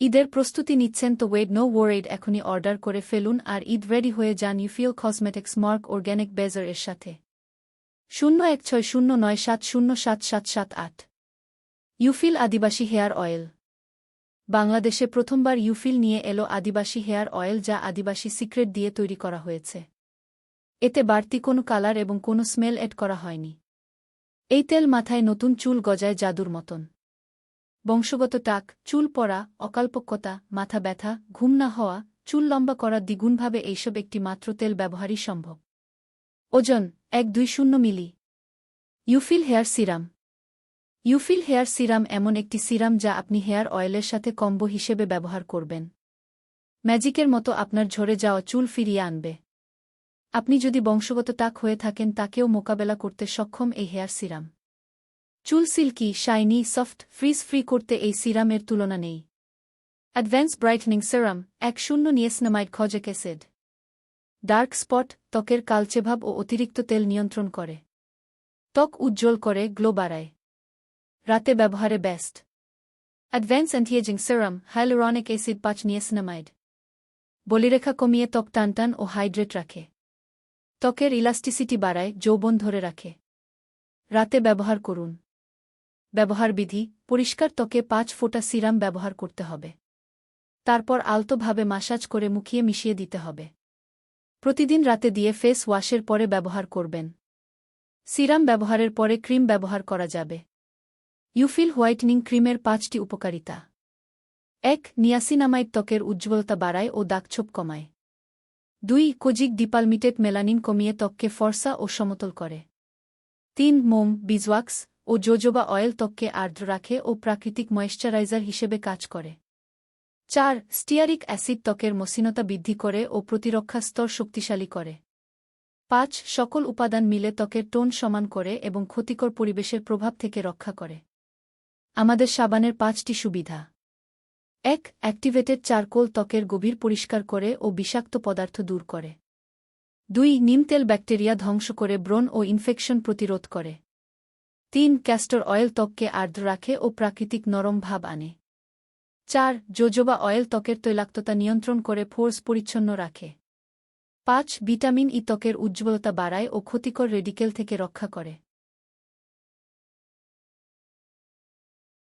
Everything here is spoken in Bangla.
ঈদের প্রস্তুতি নিচ্ছেন তো ওয়েড নো ওয়ারেড, এখনই অর্ডার করে ফেলুন আর ঈদ রেডি হয়ে যান ইউফিল কসমেটিক্স মার্ক অর্গ্যানিক বেজার এর সাথে। শূন্য এক ছয় শূন্য নয় সাত শূন্য সাত সাত সাত আট। ইউফিল আদিবাসী হেয়ার অয়েল। বাংলাদেশে প্রথমবার ইউফিল নিয়ে এলো আদিবাসী হেয়ার অয়েল যা আদিবাসী সিক্রেট দিয়ে তৈরি করা হয়েছে। এতে বাড়তি কোনো কালার এবং কোনো স্মেল এড করা হয়নি। এই তেল মাথায় নতুন চুল গজায় জাদুর মতন। বংশগত টাক, চুল পড়া, অকাল্পক্যতা, মাথা ব্যথা, ঘুম না হওয়া, চুল লম্বা করা দ্বিগুণভাবে এইসব একটি মাত্র তেল ব্যবহারই সম্ভব। ওজন, এক দুই শূন্য মিলি। ইউফিল হেয়ার সিরাম। ইউফিল হেয়ার সিরাম এমন একটি সিরাম যা আপনি হেয়ার অয়েলের সাথে কম্বো হিসেবে ব্যবহার করবেন। ম্যাজিকের মতো আপনার ঝরে যাওয়া চুল ফিরিয়ে আনবে। আপনি যদি বংশগত টাক হয়ে থাকেন, তাকেও মোকাবেলা করতে সক্ষম এই হেয়ার সিরাম। চুল silky, shiny, soft, frizz free করতে এই সিরামের তুলনা নেই। অ্যাডভ্যান্স ব্রাইটনিং সিরাম, এক শূন্য niacinamide kojic acid dark spot, ত্বকের কালচেভাব ও অতিরিক্ত তেল নিয়ন্ত্রণ করে। ত্বক উজ্জ্বল করে, গ্লো বাড়ায়। রাতে ব্যবহারে best advance anti ageing serum, hyaluronic acid পাঁচ নিয়েসনামাইড বলিরেখা কমিয়ে ত্বক টানটান ও হাইড্রেট রাখে। ত্বকের ইলাস্টিসিটি বাড়ায়, যৌবন ধরে রাখে। রাতে ব্যবহার করুন। ব্যবহার বিধি, পরিষ্কার ত্বকে পাঁচ ফোঁটা সিরাম ব্যবহার করতে হবে। তারপর আলতোভাবে মাসাজ করে মুখিয়ে মিশিয়ে দিতে হবে। প্রতিদিন রাতে দিয়ে ফেস ওয়াশের পরে ব্যবহার করবেন। সিরাম ব্যবহারের পরে ক্রিম ব্যবহার করা যাবে। ইউফিল হোয়াইটনিং ক্রিমের পাঁচটি উপকারিতা। এক, নিয়াসিনামাইড ত্বকের উজ্জ্বলতা বাড়ায় ও দাগছোপ কমায়। দুই, কোজিক ডিপালমিটেড মেলানিন কমিয়ে ত্বককে ফর্সা ও সমতল করে। তিন, মোম, বিজওয়াক্স ও জোজোবা অয়েল ত্বককে আর্দ্র রাখে ও প্রাকৃতিক ময়েশ্চারাইজার হিসেবে কাজ করে। চার স্টিয়ারিক অ্যাসিড ত্বকের মসৃণতা বৃদ্ধি করে ও প্রতিরক্ষা স্তর শক্তিশালী করে। পাঁচ, সকল উপাদান মিলে ত্বকের টোন সমান করে এবং ক্ষতিকর পরিবেশের প্রভাব থেকে রক্ষা করে। আমাদের সাবানের পাঁচটি সুবিধা। এক অ্যাক্টিভেটেড চারকোল ত্বকের গভীর পরিষ্কার করে ও বিষাক্ত পদার্থ দূর করে। দুই নিমতেল ব্যাকটেরিয়া ধ্বংস করে ব্রণ ও ইনফেকশন প্রতিরোধ করে। তিন ক্যাস্টর অয়েল ত্বককে আর্দ্র রাখে ও প্রাকৃতিক নরম ভাব আনে। চার, জোজোবা অয়েল ত্বকের তৈলাক্ততা নিয়ন্ত্রণ করে ফোর্স পরিচ্ছন্ন রাখে। পাঁচ, ভিটামিন ই ত্বকের উজ্জ্বলতা বাড়ায় ও ক্ষতিকর রেডিকেল থেকে রক্ষা করে।